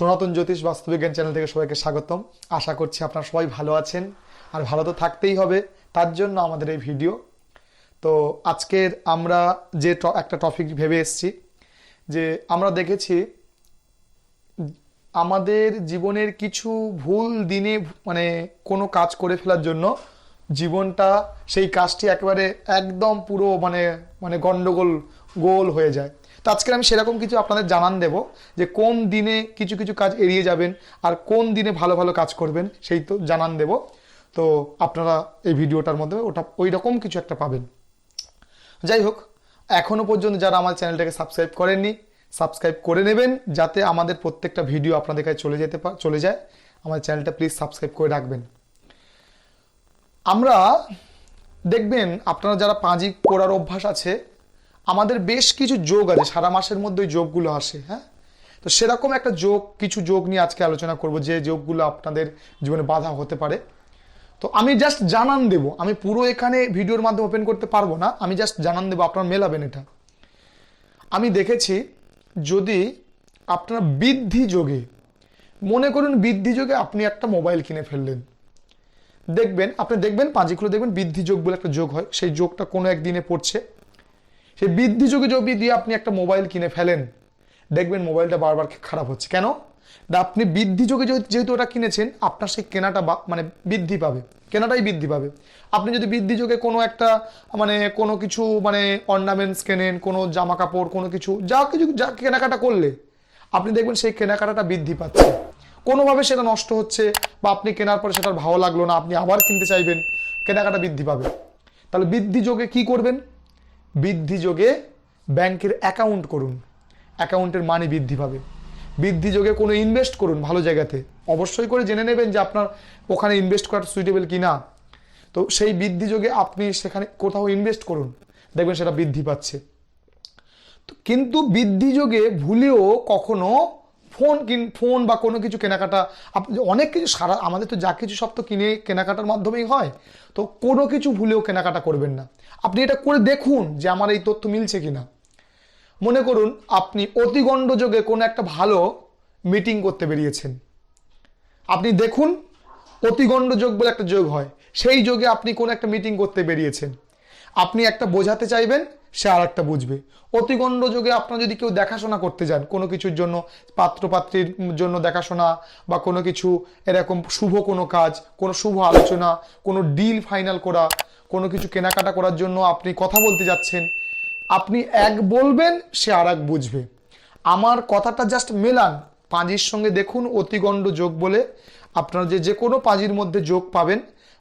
সনাতন জ্যোতিষ বাস্তুবিজ্ঞান চ্যানেল থেকে সবাইকে স্বাগতম। আশা করছি আপনারা সবাই ভালো আছেন আর ভালো তো থাকতেই হবে, তার জন্য আমাদের এই ভিডিও। তো আজকের আমরা যে একটা টপিক ভেবে এসেছি, যে আমরা দেখেছি আমাদের জীবনের কিছু ভুল দিনে মানে কোনো কাজ করে ফেলার জন্য জীবনটা, সেই কাজটি একেবারে একদম পুরো মানে মানে গন্ডগোল, গোল হয়ে যায়। তো আজকে আমি সেরকম কিছু আপনাদের জানান দেব যে কোন দিনে কিছু কিছু কাজ এড়িয়ে যাবেন আর কোন দিনে ভালো ভালো কাজ করবেন সেই তো জানান দেব। তো আপনারা এই ভিডিওটার মধ্যে ওটা ওই রকম কিছু একটা পাবেন। যাই হোক এখনও পর্যন্ত যারা আমার চ্যানেলটাকে সাবস্ক্রাইব করেননি, সাবস্ক্রাইব করে নেবেন যাতে আমাদের প্রত্যেকটা ভিডিও আপনাদের কাছে চলে যেতে চলে যায়। আমার চ্যানেলটা প্লিজ সাবস্ক্রাইব করে রাখবেন। আমরা দেখবেন, আপনারা যারা পাঁজি পড়ার অভ্যাস আছে আমাদের বেশ কিছু যোগ আছে, সারা মাসের মধ্যে ওই যোগগুলো আসে হ্যাঁ? তো সেরকম একটা যোগ, কিছু যোগ নিয়ে আজকে আলোচনা করব, যে যোগগুলো আপনাদের জীবনে বাধা হতে পারে। তো আমি জাস্ট জানান দেব, আমি পুরো এখানে ভিডিওর মাধ্যমে ওপেন করতে পারব না, আমি জাস্ট জানান দেবো, আপনারা মেলাবেন এটা। আমি দেখেছি, যদি আপনারা বৃদ্ধি যোগে, মনে করুন বৃদ্ধি যোগে আপনি একটা মোবাইল কিনে ফেললেন। দেখবেন, আপনি দেখবেন পাঁজিগুলো দেখবেন বৃদ্ধি যোগ বলে একটা যোগ হয়, সেই যোগটা কোনো একদিনে পড়ছে। সেই বৃদ্ধি যোগে যদি দিয়ে আপনি একটা মোবাইল কিনে ফেলেন। দেখবেন মোবাইলটা বারবার খারাপ হচ্ছে। কেন? আপনি বৃদ্ধি যোগে যেহেতু- ওটা কিনেছেন, আপনার সেই কেনাটা মানে বৃদ্ধি পাবে। কেনাটাই বৃদ্ধি পাবে। আপনি যদি বৃদ্ধি যোগে কোনো একটা মানে কোনো কিছু মানে অর্নামেন্টস কেনেন, কোনো জামা কাপড় কোনো কিছু, যা কিছু, যা কেনাকাটা করলে, আপনি দেখবেন সেই কেনাকাটাটা বৃদ্ধি পাচ্ছে। কোনোভাবে সেটা নষ্ট হচ্ছে বা আপনি কেনার পরে সেটা আর ভালো লাগল না, আপনি আবার কিনতে চাইবেন, কেনাকাটা বৃদ্ধি পাবে। তাহলে বৃদ্ধি যোগে কি করবেন? বৃদ্ধি যোগে ব্যাংকের অ্যাকাউন্ট করুন। অ্যাকাউন্টের মানে বৃদ্ধি পাবে। বৃদ্ধি যোগে কোনো ইনভেস্ট করুন ভালো জায়গাতে। অবশ্যই করে জেনে নেবেন যে আপনার ওখানে ইনভেস্ট করার সুইটেবল কি না তো সেই বৃদ্ধি যোগে আপনি সেখানে কোথাও ইনভেস্ট করুন। দেখবেন সেটা বৃদ্ধি পাচ্ছে। কিন্তু বৃদ্ধি যোগে ভুলেও কখনো ফোন কিন, ফোন বা কোনো কিছু কেনাকাটা অনেক কিছু সারা, আমাদের তো যা কিছু সব তো কিনে, কেনাকাটার মাধ্যমেই হয়। তো কোনো কিছু ভুলেও কেনাকাটা করবেন না। আপনি এটা করে দেখুন যে আমার এই তথ্য মিলছে কিনা। মনে করুন, আপনি অতিগণ্ড যোগে কোনো একটা ভালো মিটিং করতে বেরিয়েছেন। আপনি দেখুন অতিগণ্ড যোগ বলে একটা যোগ হয়। সেই যোগে আপনি কোনো একটা মিটিং করতে বেরিয়েছেন। আপনি একটা বোঝাতে চাইবেন সে আর একটা বুঝবে। অতিগণ্ড যোগে আপনার যদি কেউ দেখাশোনা করতে যান, কোনো কিছুর জন্য, পাত্রপাত্রীর জন্য দেখাশোনা বা কোনো কিছু, এরকম শুভ কোনো কাজ, কোনো শুভ আলোচনা, কোনো ডিল ফাইনাল করা, কোনো কিছু কেনাকাটা করার জন্য আপনি কথা বলতে যাচ্ছেন, আপনি এক বলবেন, সে আর এক বুঝবে। আমার কথাটা জাস্ট মেলান। পাঁজির সঙ্গে দেখুন অতিগণ্ড যোগ বলে আপনার যে যে কোনো পাঁজির মধ্যে যোগ পাবেন।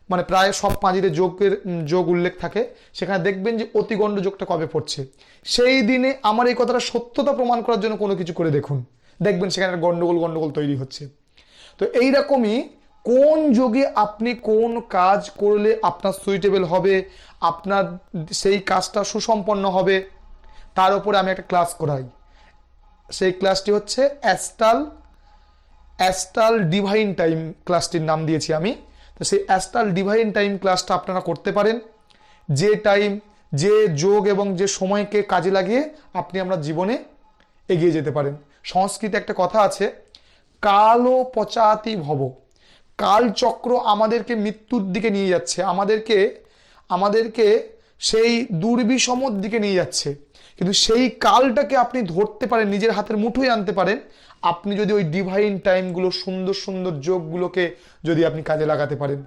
মানে প্রায় সব পাঁজিরে যোগের যোগ উল্লেখ থাকে। সেখানে দেখবেন যে অতিগণ্ড যোগটা কবে পড়ছে। সেই দিনে আমার এই কথাটা সত্যতা প্রমাণ করার জন্য কোনো কিছু করে দেখুন। দেখবেন সেখানে গণ্ডগোল গন্ডগোল তৈরি হচ্ছে। তো এইরকমই কোন যোগে আপনি কোন কাজ করলে আপনার সুইটেবল হবে, আপনার সেই কাজটা সুসম্পন্ন হবে, তার উপরে আমি একটা ক্লাস করাই। সেই ক্লাসটি হচ্ছে অ্যাস্টাল অ্যাস্টাল ডিভাইন টাইম ক্লাসটির নাম দিয়েছি আমি। তো সেই অ্যাস্টাল ডিভাইন টাইম ক্লাসটা আপনারা করতে পারেন। যে টাইম যে যোগ এবং যে সময়কে কাজে লাগিয়ে আপনি আপনার জীবনে এগিয়ে যেতে পারেন। সংস্কৃতে একটা কথা আছে, কালো পচাতি ভব। কালচক্র আমাদেরকে মৃত্যুর দিকে নিয়ে যাচ্ছে, আমাদেরকে আমাদেরকে সেই দুর্বিষমর দিকে নিয়ে যাচ্ছে। কিন্তু সেই কালটাকে আপনি ধরতে পারেন, নিজের হাতের মুঠোয় আনতে পারেন। আপনি যদি ওই ডিভাইন টাইমগুলো সুন্দর সুন্দর যোগগুলোকে যদি আপনি কাজে লাগাতে পারেন।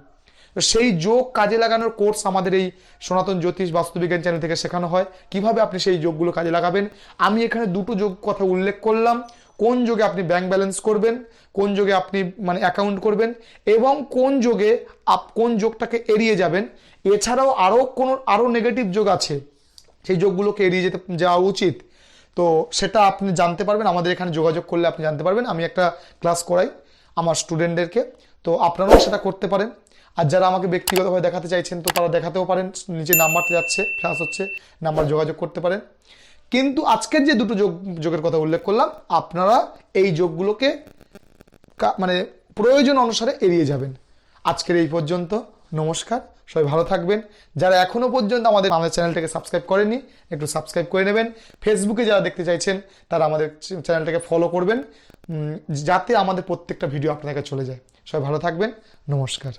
সেই যোগ কাজে লাগানোর কোর্স আমাদের এই সনাতন জ্যোতিষ বাস্তুবিজ্ঞান চ্যানেল থেকে শেখানো হয়। কীভাবে আপনি সেই যোগগুলো কাজে লাগাবেন? আমি এখানে দুটো যোগ কথা উল্লেখ করলাম। কোন যোগে আপনি ব্যাংক ব্যালেন্স করবেন? কোন যোগে আপনি মানে অ্যাকাউন্ট করবেন? এবং কোন যোগে আপ কোন যোগটাকে এড়িয়ে যাবেন? এছাড়াও আরও কোনো আরও নেগেটিভ যোগ আছে। সেই যোগগুলোকে এড়িয়ে যেতে যাওয়া উচিত। তো সেটা আপনি জানতে পারবেন, আমাদের এখানে যোগাযোগ করলে আপনি জানতে পারবেন। আমি একটা ক্লাস করাই আমার স্টুডেন্টদেরকে। তো আপনারাও সেটা করতে পারেন। আর যারা আমাকে ব্যক্তিগতভাবে দেখাতে চাইছেন, তো তারা দেখাতেও পারেন। নিচে নাম্বারটা যাচ্ছে ফ্ল্যাশ হচ্ছে, নাম্বার যোগাযোগ করতে পারেন। কিন্তু আজকের যে দুটো যোগ, যোগের কথা উল্লেখ করলাম, আপনারা এই যোগগুলোকে মানে প্রয়োজন অনুসারে এড়িয়ে যাবেন। আজকের এই পর্যন্ত, নমস্কার। সবাই ভালো থাকবেন। যারা এখনও পর্যন্ত আমাদের আমাদের চ্যানেলটাকে সাবস্ক্রাইব করেনি একটু সাবস্ক্রাইব করে নেবেন। ফেসবুকে যারা দেখতে চাইছেন, তারা আমাদের চ্যানেলটাকে ফলো করবেন। যাতে আমাদের প্রত্যেকটা ভিডিও আপনার কাছে চলে যায়। সবাই ভালো থাকবেন। নমস্কার।